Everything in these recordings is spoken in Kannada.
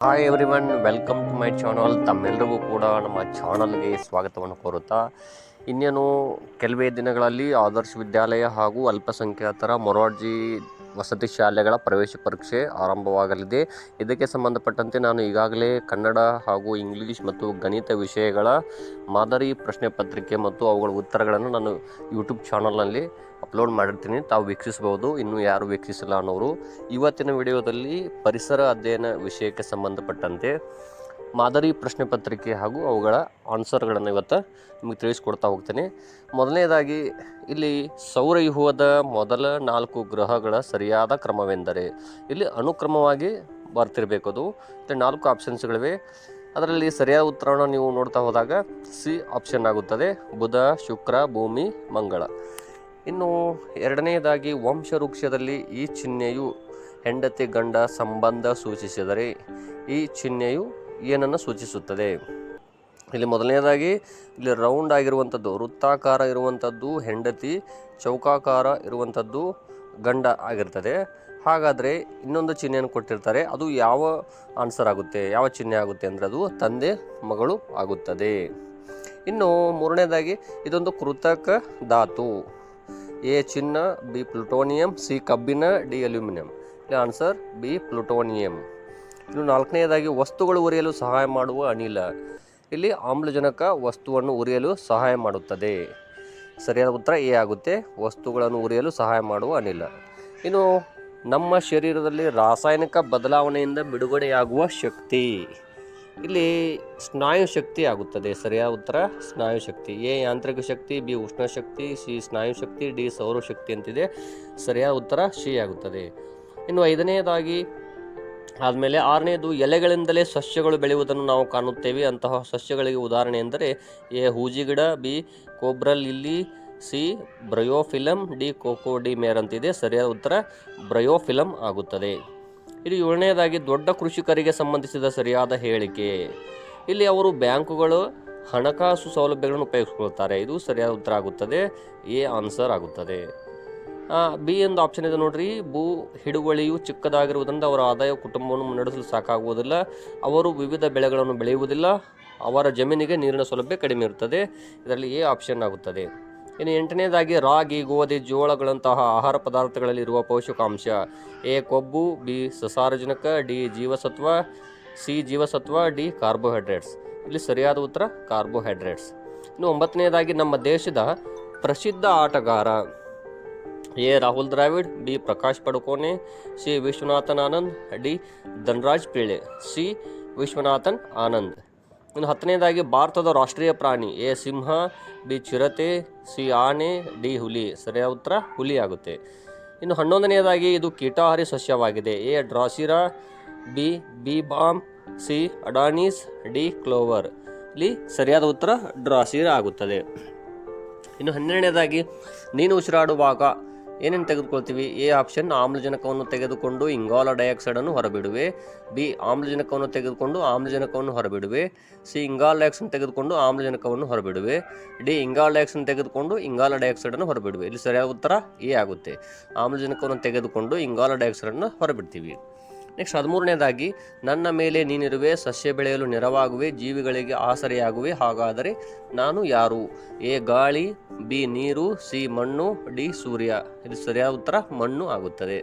Hi everyone welcome to my channel ತಮ್ಮೆಲ್ಲರಿಗೂ ಕೂಡ ನಮ್ಮ ಚಾನಲ್ಗೆ ಸ್ವಾಗತವನ್ನು ಕೋರುತ್ತಾ, ಇನ್ನೇನು ಕೆಲವೇ ದಿನಗಳಲ್ಲಿ ಆದರ್ಶ ವಿದ್ಯಾಲಯ ಹಾಗೂ ಅಲ್ಪಸಂಖ್ಯಾತರ ಮೊರಾರ್ಜಿ ವಸತಿ ಶಾಲೆಗಳ ಪ್ರವೇಶ ಪರೀಕ್ಷೆ ಆರಂಭವಾಗಲಿದೆ. ಇದಕ್ಕೆ ಸಂಬಂಧಪಟ್ಟಂತೆ ನಾನು ಈಗಾಗಲೇ ಕನ್ನಡ ಹಾಗೂ ಇಂಗ್ಲೀಷ್ ಮತ್ತು ಗಣಿತ ವಿಷಯಗಳ ಮಾದರಿ ಪ್ರಶ್ನೆ ಪತ್ರಿಕೆ ಮತ್ತು ಅವುಗಳ ಉತ್ತರಗಳನ್ನು ನಾನು ಯೂಟ್ಯೂಬ್ ಚಾನಲ್ನಲ್ಲಿ ಅಪ್ಲೋಡ್ ಮಾಡಿರ್ತೀನಿ. ತಾವು ವೀಕ್ಷಿಸಬಹುದು, ಇನ್ನೂ ಯಾರು ವೀಕ್ಷಿಸಿಲ್ಲ ಅನ್ನೋರು. ಇವತ್ತಿನ ವಿಡಿಯೋದಲ್ಲಿ ಪರಿಸರ ಅಧ್ಯಯನ ವಿಷಯಕ್ಕೆ ಸಂಬಂಧಪಟ್ಟಂತೆ ಮಾದರಿ ಪ್ರಶ್ನೆ ಪತ್ರಿಕೆ ಹಾಗೂ ಅವುಗಳ ಆನ್ಸರ್ಗಳನ್ನು ಇವತ್ತು ನಿಮಗೆ ತಿಳಿಸ್ಕೊಡ್ತಾ ಹೋಗ್ತೇನೆ. ಮೊದಲನೇದಾಗಿ, ಇಲ್ಲಿ ಸೌರವ್ಯೂಹದ ಮೊದಲ ನಾಲ್ಕು ಗ್ರಹಗಳ ಸರಿಯಾದ ಕ್ರಮವೆಂದರೆ, ಇಲ್ಲಿ ಅನುಕ್ರಮವಾಗಿ ಬರ್ತಿರಬೇಕು ಅದು. ಮತ್ತು ನಾಲ್ಕು ಆಪ್ಷನ್ಸ್ಗಳಿವೆ ಅದರಲ್ಲಿ ಸರಿಯಾದ ಉತ್ತರವನ್ನು ನೀವು ನೋಡ್ತಾ ಹೋದಾಗ ಸಿ ಆಪ್ಷನ್ ಆಗುತ್ತದೆ. ಬುಧ, ಶುಕ್ರ, ಭೂಮಿ, ಮಂಗಳ. ಇನ್ನು ಎರಡನೆಯದಾಗಿ ವಂಶವೃಕ್ಷದಲ್ಲಿ ಈ ಚಿಹ್ನೆಯು ಹೆಂಡತಿ ಗಂಡ ಸಂಬಂಧ ಸೂಚಿಸಿದರೆ, ಈ ಚಿಹ್ನೆಯು ಏನನ್ನು ಸೂಚಿಸುತ್ತದೆ. ಇಲ್ಲಿ ಮೊದಲನೇದಾಗಿ, ಇಲ್ಲಿ ರೌಂಡ್ ಆಗಿರುವಂಥದ್ದು, ವೃತ್ತಾಕಾರ ಇರುವಂಥದ್ದು, ಹೆಂಡತಿ, ಚೌಕಾಕಾರ ಇರುವಂಥದ್ದು, ಗಂಡ ಆಗಿರ್ತದೆ. ಹಾಗಾದರೆ ಇನ್ನೊಂದು ಚಿಹ್ನೆಯನ್ನು ಕೊಟ್ಟಿರ್ತಾರೆ, ಅದು ಯಾವ ಆನ್ಸರ್ ಆಗುತ್ತೆ, ಯಾವ ಚಿಹ್ನೆ ಆಗುತ್ತೆ ಅಂದರೆ ಅದು ತಂದೆ, ಮಗಳು ಆಗುತ್ತದೆ. ಇನ್ನು ಮೂರನೇದಾಗಿ, ಇದೊಂದು ಕೃತಕ ಧಾತು. ಎ ಚಿನ್ನ, ಬಿ ಪ್ಲುಟೋನಿಯಂ, ಸಿ ಕಬ್ಬಿನ, D aluminium. Answer B plutonium. ಇನ್ನು ನಾಲ್ಕನೆಯದಾಗಿ ವಸ್ತುಗಳು ಉರಿಯಲು ಸಹಾಯ ಮಾಡುವ ಅನಿಲ. ಇಲ್ಲಿ ಆಮ್ಲಜನಕ ವಸ್ತುವನ್ನು ಉರಿಯಲು ಸಹಾಯ ಮಾಡುತ್ತದೆ. ಸರಿಯಾದ ಉತ್ತರ ಎ ಆಗುತ್ತೆ. ವಸ್ತುಗಳನ್ನು ಉರಿಯಲು ಸಹಾಯ ಮಾಡುವ ಅನಿಲ. ಇನ್ನು ನಮ್ಮ ಶರೀರದಲ್ಲಿ ರಾಸಾಯನಿಕ ಬದಲಾವಣೆಯಿಂದ ಬಿಡುಗಡೆಯಾಗುವ ಶಕ್ತಿ. ಇಲ್ಲಿ ಸ್ನಾಯು ಶಕ್ತಿ ಆಗುತ್ತದೆ. ಸರಿಯಾದ ಉತ್ತರ ಸ್ನಾಯು ಶಕ್ತಿ. ಎ ಯಾಂತ್ರಿಕ ಶಕ್ತಿ, ಬಿ ಉಷ್ಣ ಶಕ್ತಿ, ಸಿ ಸ್ನಾಯು ಶಕ್ತಿ, ಡಿ ಸೌರಶಕ್ತಿ ಅಂತಿದೆ. ಸರಿಯಾದ ಉತ್ತರ ಸಿ ಆಗುತ್ತದೆ. ಇನ್ನು ಐದನೆಯದಾಗಿ ಆದಮೇಲೆ ಆರನೇದು, ಎಲೆಗಳಿಂದಲೇ ಸಸ್ಯಗಳು ಬೆಳೆಯುವುದನ್ನು ನಾವು ಕಾಣುತ್ತೇವೆ. ಅಂತಹ ಸಸ್ಯಗಳಿಗೆ ಉದಾಹರಣೆ ಎಂದರೆ, ಎ ಹೂಜಿಗಿಡ ಬಿ, ಕೋಬ್ರಲ್ ಇಲ್ಲಿ C bryophyllum D, coco de mer ಅಂತಿದೆ. ಸರಿಯಾದ ಉತ್ತರ ಬ್ರಯೋಫಿಲಮ್ ಆಗುತ್ತದೆ. ಇದು ಏಳನೇದಾಗಿ ದೊಡ್ಡ ಕೃಷಿಕರಿಗೆ ಸಂಬಂಧಿಸಿದ ಸರಿಯಾದ ಹೇಳಿಕೆ. ಇಲ್ಲಿ ಅವರು ಬ್ಯಾಂಕುಗಳು ಹಣಕಾಸು ಸೌಲಭ್ಯಗಳನ್ನು ಉಪಯೋಗಿಸಿಕೊಳ್ತಾರೆ. ಇದು ಸರಿಯಾದ ಉತ್ತರ ಆಗುತ್ತದೆ. ಎ, ಆನ್ಸರ್ ಆಗುತ್ತದೆ. ಬಿ ಎಂದು ಆಪ್ಷನ್ ಇದೆ ನೋಡ್ರಿ. ಭೂ ಹಿಡುವಳಿಯು ಚಿಕ್ಕದಾಗಿರುವುದರಿಂದ ಅವರ ಆದಾಯ ಕುಟುಂಬವನ್ನು ಮುನ್ನಡೆಸಲು ಸಾಕಾಗುವುದಿಲ್ಲ. ಅವರು ವಿವಿಧ ಬೆಳೆಗಳನ್ನು ಬೆಳೆಯುವುದಿಲ್ಲ. ಅವರ ಜಮೀನಿಗೆ ನೀರಿನ ಸೌಲಭ್ಯ ಕಡಿಮೆ ಇರುತ್ತದೆ. ಇದರಲ್ಲಿ ಎ ಆಪ್ಷನ್ ಆಗುತ್ತದೆ. ಇನ್ನು ಎಂಟನೇದಾಗಿ ರಾಗಿ, ಗೋಧಿ, ಜೋಳಗಳಂತಹ ಆಹಾರ ಪದಾರ್ಥಗಳಲ್ಲಿ ಇರುವ ಪೋಷಕಾಂಶ. ಎ ಕೊಬ್ಬು, ಬಿ ಸಸಾರಜನಕ ಡಿ ಜೀವಸತ್ವ, ಸಿ ಜೀವಸತ್ವ, ಡಿ ಕಾರ್ಬೋಹೈಡ್ರೇಟ್ಸ್. ಇಲ್ಲಿ ಸರಿಯಾದ ಉತ್ತರ, ಕಾರ್ಬೋಹೈಡ್ರೇಟ್ಸ್. ಇನ್ನು ಒಂಬತ್ತನೇದಾಗಿ ನಮ್ಮ ದೇಶದ ಪ್ರಸಿದ್ಧ ಆಟಗಾರ. A Rahul Dravid B Prakash Padukone C Viswanathan Anand D Dhanraj Pillay C Viswanathan Anand ಇನ್ನು ಹತ್ತನೇದಾಗಿ ಭಾರತದ ರಾಷ್ಟ್ರೀಯ ಪ್ರಾಣಿ, ಎ ಸಿಂಹ, ಬಿ ಚಿರತೆ, ಸಿ ಆನೆ, ಡಿ ಹುಲಿ. ಸರಿಯಾದ ಉತ್ತರ, ಹುಲಿ ಆಗುತ್ತೆ. ಇನ್ನು ಹನ್ನೊಂದನೆಯದಾಗಿ ಇದು ಕೀಟಾಹಾರಿ ಸಸ್ಯವಾಗಿದೆ. A drosera, B bee balm C adonis, D clover. ಇಲ್ಲಿ ಸರಿಯಾದ ಉತ್ತರ ಡ್ರಾಸಿರಾ ಆಗುತ್ತದೆ. ಇನ್ನು ಹನ್ನೆರಡನೇದಾಗಿ, ನೀನು ಉಸಿರಾಡುವಾಗ ಏನೇನು ತೆಗೆದುಕೊಳ್ತೀವಿ? ಎ ಆಪ್ಷನ್ ಆಮ್ಲಜನಕವನ್ನು ತೆಗೆದುಕೊಂಡು ಇಂಗಾಲ ಡೈಆಕ್ಸೈಡನ್ನು ಹೊರಬಿಡುವೆ. ಬಿ ಆಮ್ಲಜನಕವನ್ನು ತೆಗೆದುಕೊಂಡು ಆಮ್ಲಜನಕವನ್ನು ಹೊರಬಿಡುವೆ. ಸಿ ಇಂಗಾಲ ಡೈಆಕ್ಸೈಡ್ ತೆಗೆದುಕೊಂಡು ಆಮ್ಲಜನಕವನ್ನು ಹೊರಬಿಡುವೆ. ಡಿ ಇಂಗಾಲ ಡೈಆಕ್ಸೈಡ್ ತೆಗೆದುಕೊಂಡು ಇಂಗಾಲ ಡೈಆಕ್ಸೈಡನ್ನು ಹೊರಬಿಡುವೆ. ಇಲ್ಲಿ ಸರಿಯಾದ ಉತ್ತರ ಎ ಆಗುತ್ತೆ. ಆಮ್ಲಜನಕವನ್ನು ತೆಗೆದುಕೊಂಡು ಇಂಗಾಲ ಡೈಆಕ್ಸೈಡನ್ನು ಹೊರಬಿಡ್ತೀವಿ. ನೆಕ್ಸ್ಟ್ ಹದಿಮೂರನೇದಾಗಿ, ನನ್ನ ಮೇಲೆ ನೀನಿರುವೆ, ಸಸ್ಯ ಬೆಳೆಯಲು ನೆರವಾಗುವೆ, ಜೀವಿಗಳಿಗೆ ಆಸರೆಯಾಗುವೆ, ಹಾಗಾದರೆ ನಾನು ಯಾರು? ಎ, ಗಾಳಿ, ಬಿ, ನೀರು, ಸಿ, ಮಣ್ಣು, ಡಿ, ಸೂರ್ಯ. ಇದು ಸರಿಯಾದ ಉತ್ತರ, ಮಣ್ಣು ಆಗುತ್ತದೆ.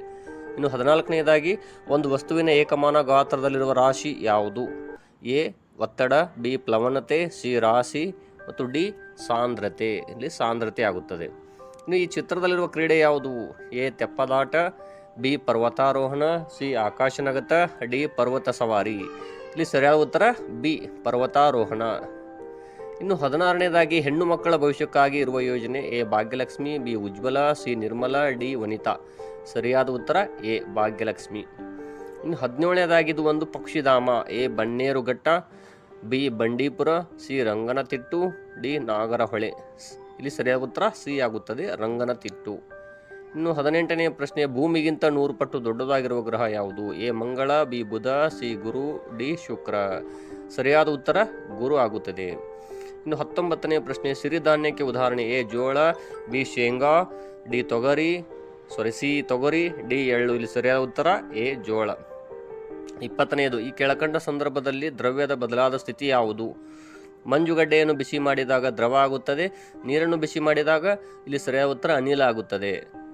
ಇನ್ನು ಹದಿನಾಲ್ಕನೇದಾಗಿ, ಒಂದು ವಸ್ತುವಿನ ಏಕಮಾನ ಗಾತ್ರದಲ್ಲಿರುವ ರಾಶಿ ಯಾವುದು? ಎ, ಒತ್ತಡ, ಬಿ, ಪ್ಲವನತೆ, ಸಿ, ರಾಶಿ, ಮತ್ತು ಡಿ, ಸಾಂದ್ರತೆ. ಇಲ್ಲಿ ಸಾಂದ್ರತೆ ಆಗುತ್ತದೆ. ಇನ್ನು ಈ ಚಿತ್ರದಲ್ಲಿರುವ ಕ್ರೀಡೆ ಯಾವುದು? ಎ, ತೆಪ್ಪದಾಟ ಬಿ ಪರ್ವತಾರೋಹಣ, ಸಿ ಆಕಾಶನಗತ, ಡಿ ಪರ್ವತ ಸವಾರಿ. ಇಲ್ಲಿ ಸರಿಯಾದ ಉತ್ತರ ಬಿ ಪರ್ವತಾರೋಹಣ. ಇನ್ನು ಹದಿನಾರನೇದಾಗಿ ಹೆಣ್ಣು ಮಕ್ಕಳ ಭವಿಷ್ಯಕ್ಕಾಗಿ ಇರುವ ಯೋಜನೆ A Bhagyalakshmi, B Ujjwala, C Nirmala, D Vanita. ಸರಿಯಾದ ಉತ್ತರ ಎ ಭಾಗ್ಯಲಕ್ಷ್ಮಿ. ಇನ್ನು ಹದಿನೇಳನೇದಾಗಿ ಇದು ಒಂದು ಪಕ್ಷಿಧಾಮ, A Bannerghatta, B Bandipur, C Ranganathittu, D Nagarhole. ಇಲ್ಲಿ ಸರಿಯಾದ ಉತ್ತರ ಸಿ ಆಗುತ್ತದೆ, ರಂಗನತಿಟ್ಟು. ಇನ್ನು ಹದಿನೆಂಟನೇ ಪ್ರಶ್ನೆ ಭೂಮಿಗಿಂತ ನೂರು ಪಟ್ಟು ದೊಡ್ಡದಾಗಿರುವ ಗ್ರಹ ಯಾವುದು? A, Mangala, B, Budha, C, Guru, D, Shukra. ಸರಿಯಾದ ಉತ್ತರ, ಗುರು ಆಗುತ್ತದೆ. ಇನ್ನು ಹತ್ತೊಂಬತ್ತನೇ ಪ್ರಶ್ನೆ, ಸಿರಿಧಾನ್ಯಕ್ಕೆ ಉದಾಹರಣೆ ಎ, ಜೋಳ, ಬಿ, ಶೇಂಗಾ, ಡಿ, ತೊಗರಿ ಸಾರಿ ಸಿ, ತೊಗರಿ, ಡಿ, ಎಳ್ಳು. ಇಲ್ಲಿ ಸರಿಯಾದ ಉತ್ತರ, ಎ, ಜೋಳ. ಇಪ್ಪತ್ತನೆಯದು, ಈ ಕೆಳಕಂಡ ಸಂದರ್ಭದಲ್ಲಿ ದ್ರವ್ಯದ ಬದಲಾದ ಸ್ಥಿತಿ ಯಾವುದು? ಮಂಜುಗಡ್ಡೆಯನ್ನು ಬಿಸಿ ಮಾಡಿದಾಗ ದ್ರವ ಆಗುತ್ತದೆ, ನೀರನ್ನು ಬಿಸಿ ಮಾಡಿದಾಗ ಇಲ್ಲಿ ಸರಿಯಾದ ಉತ್ತರ ಅನಿಲ ಆಗುತ್ತದೆ.